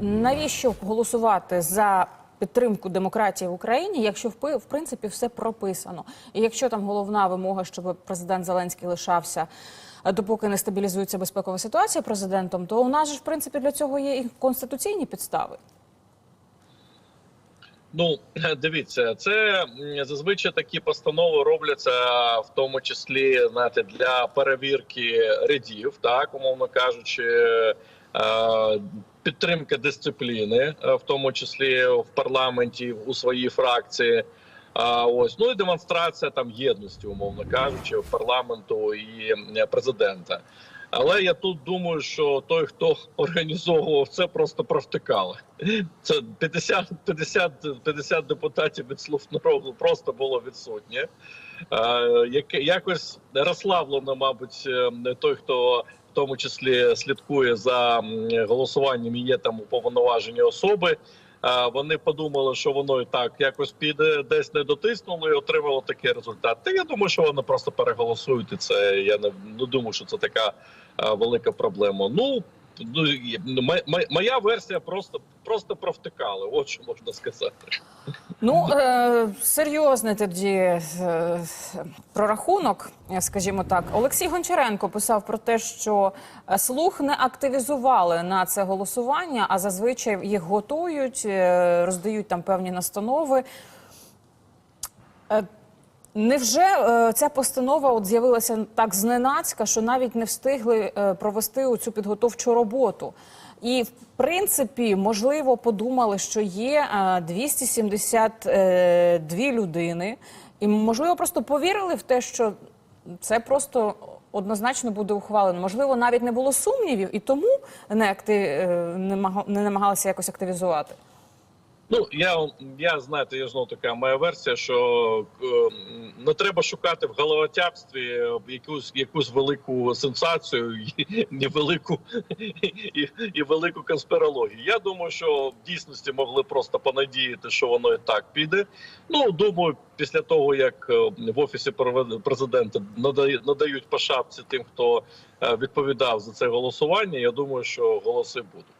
навіщо голосувати за підтримку демократії в Україні, якщо в принципі все прописано? І якщо там головна вимога, щоб президент Зеленський лишався. е, Допоки не стабілізується безпекова ситуація президентом, то у нас ж в принципі для цього є і конституційні підстави. Ну дивіться, це зазвичай такі постанови робляться в тому числі знаєте, для перевірки рядів, так умовно кажучи, е, підтримка дисципліни, е, в тому числі в парламенті у своїй фракції. А ось ну і демонстрація там єдності, умовно кажучи, парламенту і президента. Але я тут думаю, що той, хто організовував це, просто провтикали. Це 50, 50, 50 депутатів від слуг народу просто було відсутнє. Е, якось розслаблено, мабуть, е, той, хто в тому числі слідкує за голосуванням і є там уповноважені особи. Вони подумали, що воно і так якось піде, десь не дотиснуло і отримало такий результат. Та я думаю, що вони просто переголосують. І це я не, не думаю, що це така велика проблема. Ну ну, м- моя версія просто просто провтикали. От що можна сказати. Ну е, серйозний тоді е, прорахунок, е, скажімо так. Олексій Гончаренко писав про те, що е, слух не активізували на це голосування, а зазвичай їх готують, е, роздають там певні настанови. Е, Невже е, ця постанова от з'явилася так зненацька, що навіть не встигли е, провести цю підготовчу роботу? І в принципі, можливо, подумали, що є е, 272 людини, і можливо, просто повірили в те, що це просто однозначно буде ухвалено. Можливо, навіть не було сумнівів, і тому е, не мага- не намагалися якось активізувати. Ну я я знаєте, я знову така моя версія, що е, не треба шукати в головотяпстві е, якусь якусь велику сенсацію, і, і велику і, і велику конспірологію. Я думаю, що в дійсності могли просто понадіяти, що воно і так піде. Ну думаю, після того як е, в офісі президента надають по шапці тим, хто е, відповідав за це голосування. Я думаю, що голоси будуть.